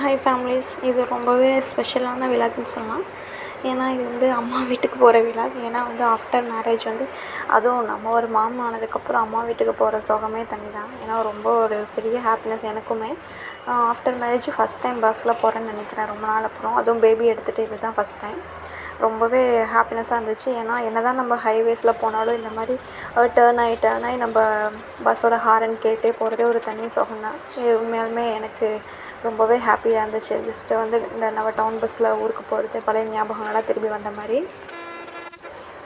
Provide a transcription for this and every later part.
Hi families இது ரொம்பவே ஸ்பெஷலான விழாக்குன்னு சொல்லலாம். ஏன்னா இது வந்து அம்மா வீட்டுக்கு போகிற விழா. ஏன்னா வந்து ஆஃப்டர் மேரேஜ் வந்து அதுவும் நம்ம ஒரு மாமா ஆனதுக்கப்புறம் அம்மா வீட்டுக்கு போகிற சுகமே தனி தான் ஏன்னா ரொம்ப ஒரு பெரிய ஹாப்பினஸ் எனக்குமே. ஆஃப்டர் மேரேஜ் ஃபஸ்ட் டைம் பஸ்ஸில் போகிறேன்னு நினைக்கிறேன். ரொம்ப நாள் அப்புறம். அதுவும் பேபி எடுத்துகிட்டு இதுதான் ஃபஸ்ட் டைம் ரொம்பவே ஹாப்பினஸ்ஸாக இருந்துச்சு. ஏன்னா என்ன தான் நம்ம ஹைவேஸில் போனாலும் இந்த மாதிரி டேர்ன் ஆகி டேர்ன் ஆகி நம்ம பஸ்ஸோட ஹாரன் கேட்டே போகிறதே ஒரு தனி சுகம் தான் இது உண்மையாலுமே எனக்கு ரொம்பவே ஹாப்பியாக இருந்துச்சு. ஜஸ்ட்டு வந்து இந்த நம்ம டவுன் பஸ்ஸில் ஊருக்கு போகிறது பழைய ஞாபகங்கள்லாம் திரும்பி வந்த மாதிரி.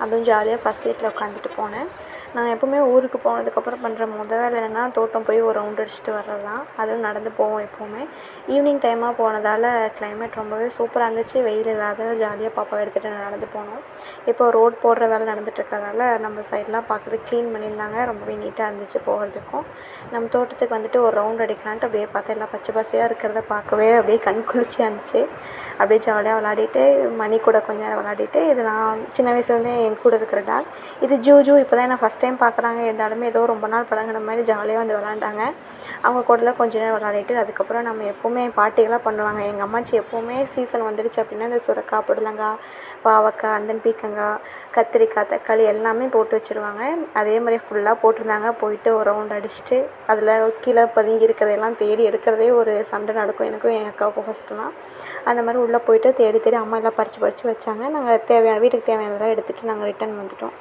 அதுவும் ஜாலியாக ஃபஸ்ட் சீட்டில் உட்காந்துட்டு போனேன். நான் எப்போவுமே ஊருக்கு போனதுக்கப்புறம் பண்ணுற முதல் வேலை என்னென்னா தோட்டம் போய் ஒரு ரவுண்ட் அடிச்சுட்டு வர்றது தான் அதுவும் நடந்து போவோம் எப்போவுமே. ஈவினிங் டைமாக போனதால் கிளைமேட் ரொம்பவே சூப்பராக இருந்துச்சு. வெயில் இல்லாத ஜாலியாக பாப்பா எடுத்துகிட்டு நடந்து போனோம். இப்போ ரோட் போடுற வேலை நடந்துகிட்ருக்கறதால நம்ம சைட்லாம் பார்க்குறது க்ளீன் பண்ணியிருந்தாங்க. ரொம்பவே நீட்டாக இருந்துச்சு போகிறதுக்கும் நம்ம தோட்டத்துக்கு வந்துட்டு ஒரு ரவுண்ட் அடிக்கலான்ட்டு அப்படியே பார்த்தா எல்லாம் பச்சை பசையாக இருக்கிறத பார்க்கவே அப்படியே கண் குளிர்ச்சியாக இருந்துச்சு. அப்படியே ஜாலியாக விளாடிட்டு மணி கூட கொஞ்ச நேரம் விளாடிட்டு இது நான் சின்ன வயசுலேருந்தே என் கூட இருக்கிற டாக் இது ஜூ இப்போ தான் நான் ஃபஸ்ட் டைம் பார்க்குறாங்க இருந்தாலுமே ஏதோ ரொம்ப நாள் பழகுன மாதிரி ஜாலியாக வந்து விளாண்டாங்க அவங்க கூடலாம் கொஞ்ச நேரம் விளாடிட்டு அதுக்கப்புறம் நம்ம எப்போவுமே பாட்டிகளாக பண்ணுவாங்க. எங்கள் அம்மாச்சி எப்போவுமே சீசன் வந்துடுச்சு அப்படின்னா இந்த சுரக்காய் புடலங்காய் பாவக்காய் அந்தன் பீக்கங்காய் கத்திரிக்காய் தக்காளி எல்லாமே போட்டு வச்சுருவாங்க. அதே மாதிரி ஃபுல்லாக போட்டிருந்தாங்க. போயிட்டு ஒரு ரவுண்ட் அடிச்சுட்டு அதில் கீழே பதுங்கி இருக்கிறதெல்லாம் தேடி எடுக்கிறதே ஒரு சண்டை நடக்கும். எனக்கும் என் அக்காவுக்கும் ஃபஸ்ட்டுலாம் அந்த மாதிரி உள்ளே போயிட்டு தேடி தேடி அம்மா எல்லாம் பறித்து பறித்து வச்சாங்க. நாங்கள் தேவையான வீட்டுக்கு தேவையானதெல்லாம் எடுத்துகிட்டு நாங்கள் ரிட்டன் வந்துட்டோம்.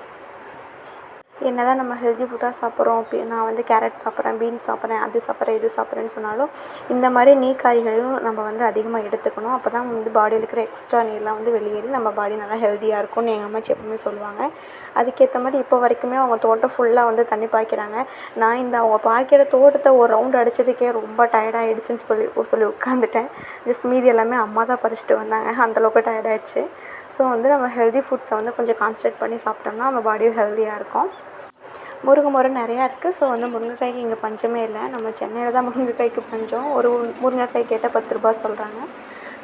என்ன தான் நம்ம ஹெல்தி ஃபுட்டாக சாப்பிட்றோம் அப்படி நான் வந்து கேரட் சாப்பிட்றேன் பீன்ஸ் சாப்பிட்றேன் அது சாப்பிட்றேன் இது சாப்பிட்றேன்னு சொன்னாலும் இந்த மாதிரி நீர் காய்கறிகளும் நம்ம வந்து அதிகமாக எடுத்துக்கணும். அப்போ தான் வந்து பாடியில் இருக்கிற எக்ஸ்ட்ரா நீர்லாம் வந்து வெளியேறி நம்ம பாடி நல்லா ஹெல்த்தியாக இருக்கும்னு எங்கள் அம்மாச்சி எப்பவுமே சொல்லுவாங்க. அதுக்கேற்ற மாதிரி இப்போ வரைக்குமே அவங்க தோட்டம் ஃபுல்லாக வந்து தண்ணி பாய்க்கிறாங்க. நான் இந்த அவங்க பாய்க்கிற தோட்டத்தை ஒரு ரவுண்ட் அடித்ததுக்கே ரொம்ப டயர்டாகிடுச்சுன்னு சொல்லி சொல்லி உட்காந்துட்டேன் ஜஸ்ட் மீதி எல்லாமே அம்மா தான் பறிச்சிட்டு வந்தாங்க. அந்தளவுக்கு டயர்டாயிடுச்சு ஸோ வந்து நம்ம ஹெல்தி ஃபுட்ஸை வந்து கொஞ்சம் கான்சன்ட்ரேட் பண்ணி சாப்பிட்டோம்னா நம்ம பாடியும் ஹெல்த்தியாக இருக்கும். முருங்கை மரம் நிறையா இருக்குது ஸோ வந்து முருங்கைக்காய்க்கு இங்கே பஞ்சமே இல்லை. நம்ம சென்னையில் தான் முருங்கைக்காய்க்கு பஞ்சம். ஒரு முருங்கைக்காய் கேட்டால் பத்து ரூபா சொல்கிறாங்க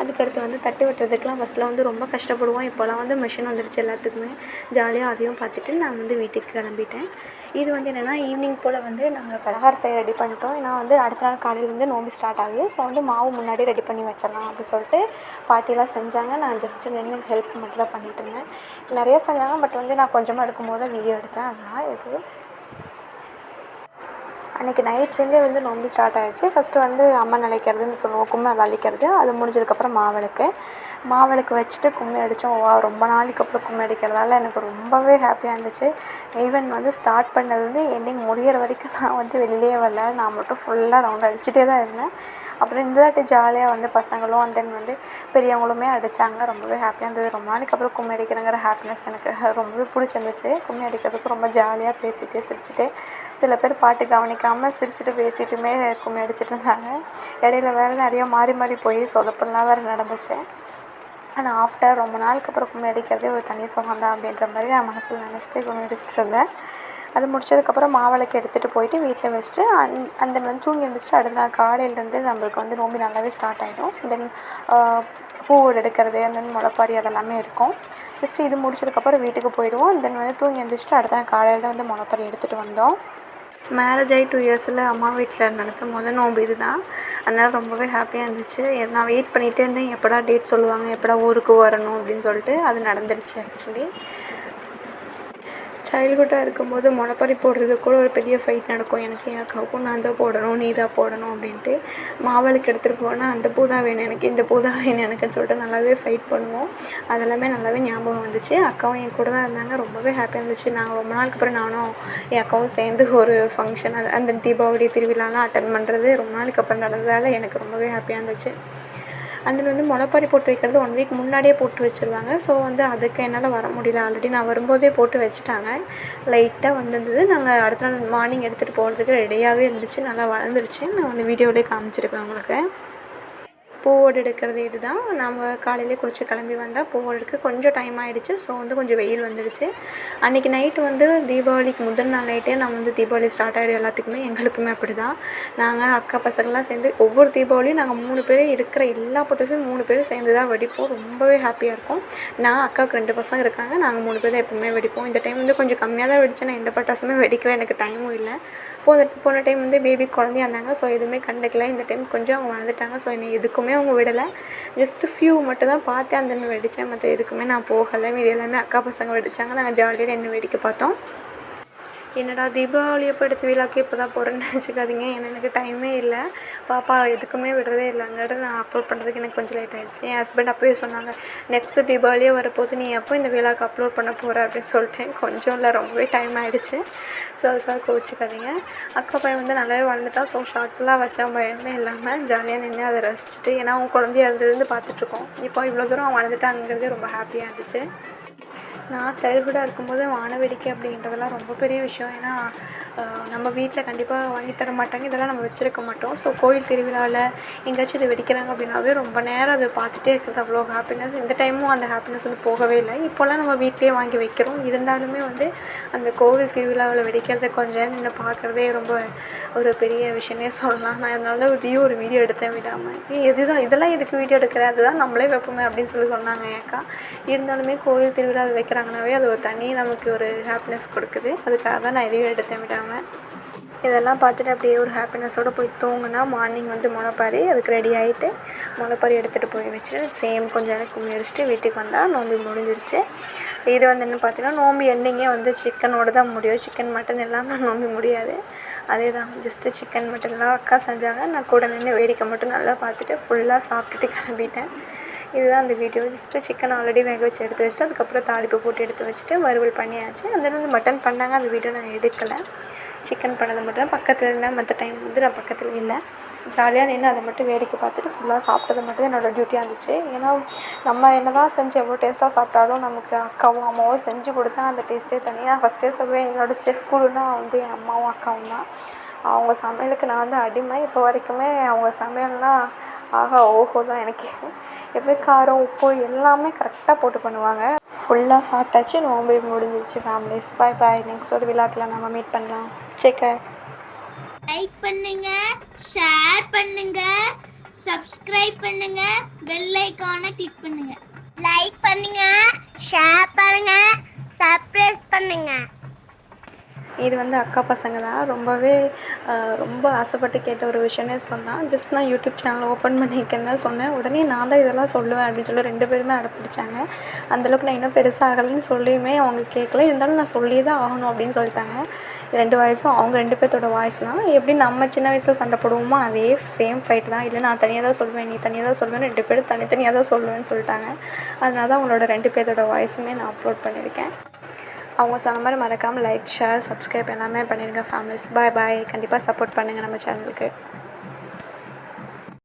அதுக்கடுத்து வந்து தட்டு வெட்டுறதுக்குலாம் ஃபஸ்ட்டில் வந்து ரொம்ப கஷ்டப்படுவோம். இப்போலாம் வந்து மிஷின் வந்துடுச்சு எல்லாத்துக்குமே. ஜாலியாக அதையும் பார்த்துட்டு நான் வந்து வீட்டுக்கு கிளம்பிட்டேன். இது வந்து என்னென்னா ஈவினிங் போல் வந்து நாங்கள் பலகாரம் செய்ய ரெடி பண்ணிட்டோம். ஏன்னா வந்து அடுத்த நாள் காலையில் வந்து நோம்பு ஸ்டார்ட் ஆகுது. ஸோ வந்து மாவு முன்னாடி ரெடி பண்ணி வச்சிடலாம் அப்படின்னு சொல்லிட்டு பாட்டிலாம் செஞ்சாங்க. நான் ஜஸ்ட்டு நின்று ஹெல்ப் மட்டும் தான் பண்ணிகிட்டு இருந்தேன். நிறைய செஞ்சாங்க பட் வந்து நான் கொஞ்சமாக எடுக்கும்போது வீடியோ எடுத்தேன். அதனால் இது அன்றைக்கி நைட்லேருந்தே வந்து நோம்பு ஸ்டார்ட் ஆகிடுச்சு ஃபஸ்ட்டு வந்து அம்மன் அழைக்கிறதுன்னு சொல்லுவோம். கும்மி அழைக்கிறது அது முடிஞ்சதுக்கப்புறம் மாவிளக்கு மாவிளக்கு வச்சுட்டு கும்மி அடித்தோம் வா ரொம்ப நாளைக்கு அப்புறம் கும்மி அடிக்கிறதால எனக்கு ரொம்பவே ஹாப்பியாக இருந்துச்சு. ஈவன் வந்து ஸ்டார்ட் பண்ணதுலேருந்து எண்டிங் முடிகிற வரைக்கும் நான் வந்து வெளியே வரல. நான் மட்டும் ஃபுல்லாக ரவுண்ட் அடிச்சுட்டே தான் இருந்தேன். அப்புறம் இந்த தாட்டி ஜாலியாக வந்து பசங்களும் அண்ட் தென் வந்து பெரியவங்களுமே அடித்தாங்க ரொம்பவே ஹாப்பியாக இருந்தது. ரொம்ப நாளைக்கு அப்புறம் கும்மி அடிக்கிறேங்கிற ஹாப்பினஸ் எனக்கு ரொம்பவே பிடிச்சிருந்துச்சு. கும்மி அடிக்கிறதுக்கு ரொம்ப ஜாலியாக பேசிகிட்டு சிரிச்சுட்டு. சில பேர் பாட்டு கவனிக்காமல் சிரிச்சுட்டு பேசிட்டுமே கும்மி அடிச்சிட்டு இருந்தாங்க. இடையில வேறு நிறையா மாறி மாறி போய் சொதப்பெல்லாம் வேறு நடந்துச்சு. ஆனால் ஆஃப்டர் ரொம்ப நாளுக்கு அப்புறம் கும்மி அடிக்கிறதே ஒரு தனி சுகம் தான் அப்படின்ற மாதிரி நான் மனசில் நினச்சிட்டு கும்மி அடிச்சிட்டு இருந்தேன். அது முடிச்சதுக்கப்புறம் மாவிளக்கு எடுத்துகிட்டு போயிட்டு வீட்டில் வச்சுட்டு அந் அந்த வந்து தூங்கி எழுந்திரிச்சிட்டு அடுத்த நாள் காலையிலேருந்து நம்மளுக்கு வந்து நோம்பி நல்லாவே ஸ்டார்ட் ஆகிடும் தென் பூவோடு எடுக்கிறது அந்த முளைப்பாரி அதெல்லாமே இருக்கும். ஃபஸ்ட்டு இது முடிச்சதுக்கப்புறம் வீட்டுக்கு போயிடுவோம். தென் வந்து தூங்கி எழுந்திரிச்சிட்டு அடுத்த நாள் காலையில் தான் வந்து முளைப்பாரி எடுத்துகிட்டு வந்தோம். மேரேஜ் ஆகி டூ இயர்ஸில் அம்மா வீட்டில் நடந்த முதல் நோம்பு இது தான் அதனால் ரொம்பவே ஹாப்பியாக இருந்துச்சு. நான் வெயிட் பண்ணிகிட்டே இருந்தேன். எப்படா டேட் சொல்லுவாங்க எப்படா ஊருக்கு வரணும் அப்படின்னு சொல்லிட்டு அது நடந்துருச்சு ஆக்சுவலி சைல்ட்ஹுட்டாக இருக்கும்போது முளைப்பாரி போடுறதுக்கு கூட ஒரு பெரிய ஃபைட் நடக்கும். எனக்கு என் அக்காவுக்கும் நான் தான் போடணும் நீ தான் போடணும் அப்படின்ட்டு மாவளுக்கு எடுத்துகிட்டு போனால் அந்த பூ தான் வேணும் எனக்கு இந்த பூ தான் வேணும் எனக்குன்னு சொல்லிட்டு நல்லாவே ஃபைட் பண்ணுவோம். அதெல்லாமே நல்லாவே ஞாபகம் வந்துச்சு. அக்காவும் என் கூட தான் இருந்தாங்க ரொம்பவே ஹாப்பியாக இருந்துச்சு. நாங்கள் ரொம்ப நாளுக்கு அப்புறம் நானும் என் அக்காவும் சேர்ந்து ஒரு ஃபங்க்ஷன் அது அந்த தீபாவளி திருவிழாலாம் அட்டன் பண்ணுறது ரொம்ப நாளுக்கு அப்புறம் நடந்ததால் எனக்கு ரொம்பவே ஹாப்பியாக இருந்துச்சு. அதில் வந்து முளைப்பாரி போட்டு வைக்கிறது ஒன் வீக் முன்னாடியே போட்டு வச்சுருவாங்க. ஸோ வந்து அதுக்கு என்னால் வர முடியல. ஆல்ரெடி நான் வரும்போதே போட்டு வச்சுட்டாங்க. லைட்டாக வந்திருந்தது. நாங்கள் அடுத்த நாள் மார்னிங் எடுத்துகிட்டு போகிறதுக்கு ரெடியாகவே இருந்துச்சு. நல்லா வளர்ந்துருச்சு. நான் வந்து வீடியோவிலே காமிச்சிருப்பேன் உங்களுக்கு. பூவோடு எடுக்கிறது இது தான் நம்ம காலையிலே குளிச்சு கிளம்பி வந்தால் பூவோடு எடுக்க கொஞ்சம் டைம் ஆகிடுச்சு ஸோ வந்து கொஞ்சம் வெயில் வந்துடுச்சு. அன்றைக்கி நைட்டு வந்து தீபாவளிக்கு முதல் நாள் நைட்டே நான் வந்து தீபாவளி ஸ்டார்ட் ஆகிடும் எல்லாத்துக்குமே எங்களுக்குமே அப்படி தான் நாங்கள் அக்கா பசங்கள்லாம் சேர்ந்து ஒவ்வொரு தீபாவளியும் நாங்கள் மூணு பேர் இருக்கிற எல்லா பட்டாசும் மூணு பேரும் சேர்ந்து தான் வெடிப்போம். ரொம்பவே ஹாப்பியாக இருக்கும். நான் அக்காவுக்கு ரெண்டு பசங்க இருக்காங்க. நாங்கள் மூணு பேர் தான் எப்பவுமே வெடிப்போம். இந்த டைம் வந்து கொஞ்சம் கம்மியாக தான் வெடிச்சேன் நான் எந்த பட்டாசுமே வெடிக்கல. எனக்கு டைமும் இல்லை. போன போன டைம் வந்து பேபி குழந்தையா இருந்தாங்க. ஸோ எதுவுமே கண்டுக்கல. இந்த டைம் கொஞ்சம் அவங்க வளர்ந்துட்டாங்க. ஸோ என்னை எதுக்குமே எதுக்குமே அவங்க விடலை. ஜஸ்ட்டு ஃபியூ மட்டும் தான் பார்த்தேன். அந்த வெடித்தேன் மற்ற எதுக்குமே நான் போகலை. மீதி எல்லாமே அக்கா பசங்க வெடித்தாங்க நாங்கள் ஜாலியாக நின்று வேடிக்கை பார்த்தோம். என்னடா தீபாவளி அப்போ எடுத்த விழாக்கு இப்போ தான் போகிறேன்னு நினச்சிக்காதீங்க. ஏன்னா எனக்கு டைமே இல்லை. பாப்பா எதுக்குமே விடுறதே இல்லை. நான் அப்லோட் பண்ணுறதுக்கு எனக்கு கொஞ்சம் லேட் ஆகிடுச்சு என் ஹஸ்பண்ட் அப்போயே சொன்னாங்க நெக்ஸ்ட்டு தீபாவளியே வரப்போது நீ எப்போ இந்த விழாக்கு அப்லோட் பண்ண போகிற அப்படின்னு சொல்லிட்டேன் கொஞ்சம் இல்லை ரொம்பவே டைம் ஆகிடுச்சு ஸோ அதுக்காக கோச்சிக்காதீங்க அக்கா பையன் வந்து நல்லாவே வளர்ந்துட்டான் ஸோ ஷார்ட்ஸ்லாம் வச்சான் பயமே இல்லாமல் ஜாலியாக நின்று அதை ரசிச்சுட்டு ஏன்னா அவன் குழந்தையா இருந்ததுலேருந்து பார்த்துட்ருக்கோம் இப்போ இவ்வளோ தூரம் அவன் வளர்ந்துட்டாங்கிறது ரொம்ப ஹாப்பியாக இருந்துச்சு. நான் சைல்ட்ஹுட்டாக இருக்கும்போது வானவேடிக்கை அப்படின்றதெல்லாம் ரொம்ப பெரிய விஷயம். ஏன்னா நம்ம வீட்டில் கண்டிப்பாக வாங்கி தர மாட்டாங்க. இதெல்லாம் நம்ம வச்சுருக்க மாட்டோம். ஸோ கோயில் திருவிழாவில் எங்கேயாச்சும் இதை வெடிக்கிறாங்க அப்படின்னாவே ரொம்ப நேரம் அதை பார்த்துட்டே இருக்கிறது அவ்வளோ ஹாப்பினஸ் இந்த டைமும் அந்த ஹாப்பினஸ் வந்து போகவே இல்லை. இப்போல்லாம் நம்ம வீட்லேயே வாங்கி வைக்கிறோம். இருந்தாலுமே வந்து அந்த கோவில் திருவிழாவில் வெடிக்கிறத கொஞ்சம் நின்று பார்க்குறதே ரொம்ப ஒரு பெரிய விஷயமே சொல்லலாம். நான் அதனால தான் இதையும் ஒரு வீடியோ எடுத்தேன் விடாமல் இதுதான் இதெல்லாம் எதுக்கு வீடியோ எடுக்கிறேன் அதுதான் நம்மளே வைப்போமே அப்படின்னு சொல்லி சொன்னாங்க ஏக்கா இருந்தாலுமே கோவில் திருவிழாவில் வைக்கிற வைக்கிறாங்கனாவே அது ஒரு தனி நமக்கு ஒரு ஹாப்பினஸ் கொடுக்குது. அதுக்காக தான் நான் எதையும் எடுத்தேன் விடாமல் இதெல்லாம் பார்த்துட்டு அப்படியே ஒரு ஹாப்பினஸோடு போய் தூங்கினா மார்னிங் வந்து முளைப்பாரி அதுக்கு ரெடி ஆகிட்டு முளைப்பாரி எடுத்துகிட்டு போய் வச்சுட்டு சேம் கொஞ்சம் நேரம் கும்மி அடிச்சுட்டு வீட்டுக்கு வந்தால் நோம்பி முடிஞ்சிருச்சு. இது வந்து என்ன பார்த்தீங்கன்னா நோம்பி எண்டிங்கே வந்து சிக்கனோடு தான் முடியும். சிக்கன் மட்டன் இல்லாமல் நோம்பி முடியாது. அதே தான் ஜஸ்ட்டு சிக்கன் மட்டன்லாம் அக்கா செஞ்சாங்க. நான் கூட நின்று வேடிக்கை மட்டும் நல்லா பார்த்துட்டு ஃபுல்லாக சாப்பிட்டுட்டு கிளம்பிட்டேன். இதுதான் அந்த வீடியோ. ஜஸ்ட்டு சிக்கன் ஆல்ரெடி வேக வச்சு எடுத்து வச்சுட்டு அதுக்கப்புறம் தாளிப்பு போட்டு எடுத்து வச்சுட்டு வறுவல் பண்ணியாச்சு. அந்த வந்து மட்டன் பண்ணாங்க அந்த வீடியோ நான் எடுக்கலை. சிக்கன் பண்ணதை மட்டும் தான். பக்கத்தில் இல்லை மற்ற டைம் வந்து நான் பக்கத்தில் இல்லை. ஜாலியாக நின்று அதை மட்டும் வேடிக்கை பார்த்துட்டு ஃபுல்லாக சாப்பிட்டது மட்டும் தான் என்னோடய டியூட்டியாக இருந்துச்சு. ஏன்னா நம்ம என்ன தான் செஞ்சு எவ்வளோ டேஸ்ட்டாக சாப்பிட்டாலும் நமக்கு அக்காவும் அம்மாவும் செஞ்சு கொடுத்தா அந்த டேஸ்ட்டே தனியாக ஃபஸ்ட்டே சொல்லுவேன் என்னோடய செஃப் குழுனா வந்து என் அம்மாவும் அக்காவும் தான். அவங்க சமையலுக்கு நான் வந்து அடிமை. இப்போ வரைக்குமே அவங்க சமையல்னால் ஆஹா ஓஹோ தான் எனக்கு. எப்போ காரம் உப்பு எல்லாமே கரெக்டாக போட்டு பண்ணுவாங்க. ஃபுல்லாக சாப்பிட்டாச்சு நோம்பு முடிஞ்சிருச்சு ஃபேமிலிஸ் பாய் பாய் நெக்ஸ்ட் ஒரு விழாக்கெலாம் நம்ம மீட் பண்ணலாம். சேக்க லைக் பண்ணுங்க ஷேர் பண்ணுங்க சப்ஸ்கிரைப் பண்ணுங்க பெல் ஐக்கானை கிளிக் பண்ணுங்க. லைக் பண்ணுங்க ஷேர் பண்ணுங்க சப்ஸ்கிரைப் பண்ணுங்க. இது வந்து அக்கா பசங்க தான். ரொம்பவே ரொம்ப ஆசைப்பட்டு கேட்ட ஒரு விஷயம்னே சொல்லலாம். ஜஸ்ட் நான் யூடியூப் சேனல் ஓப்பன் பண்ணியிருக்கேன்னு தான் சொன்னேன். உடனே நான் தான் இதெல்லாம் சொல்லுவேன் அப்படின்னு சொல்லி ரெண்டு பேருமே அடப்பிடிச்சாங்க அந்தளவுக்கு நான் இன்னும் பெருசாக ஆகலைன்னு சொல்லியுமே அவங்க கேட்கல. இருந்தாலும் நான் சொல்லி தான் ஆகணும் அப்படின்னு சொல்லிட்டாங்க. ரெண்டு வயசும் அவங்க ரெண்டு பேர்த்தோட வாய்ஸ் தான். எப்படி நம்ம சின்ன வயசில் சண்டை போடுவோமோ அதே சேம் ஃபைட் தான். இல்லை நான் தனியாக தான் சொல்லுவேன் நீ தனியாக தான் சொல்லுவேன் ரெண்டு பேரும் தனித்தனியாக தான் சொல்லுவேன்னு சொல்லிட்டாங்க. அதனால தான் அவங்களோட ரெண்டு பேர்த்தோட வாய்ஸுமே நான் அப்லோட் பண்ணியிருக்கேன். அவங்க சொன்ன மாதிரி மறக்காமல் லைக் ஷேர் சப்ஸ்கிரைப் எல்லாமே பண்ணிடுங்க ஃபேமிலிஸ் பாய் பாய் கண்டிப்பாக சப்போர்ட் பண்ணுங்கள் நம்ம சேனலுக்கு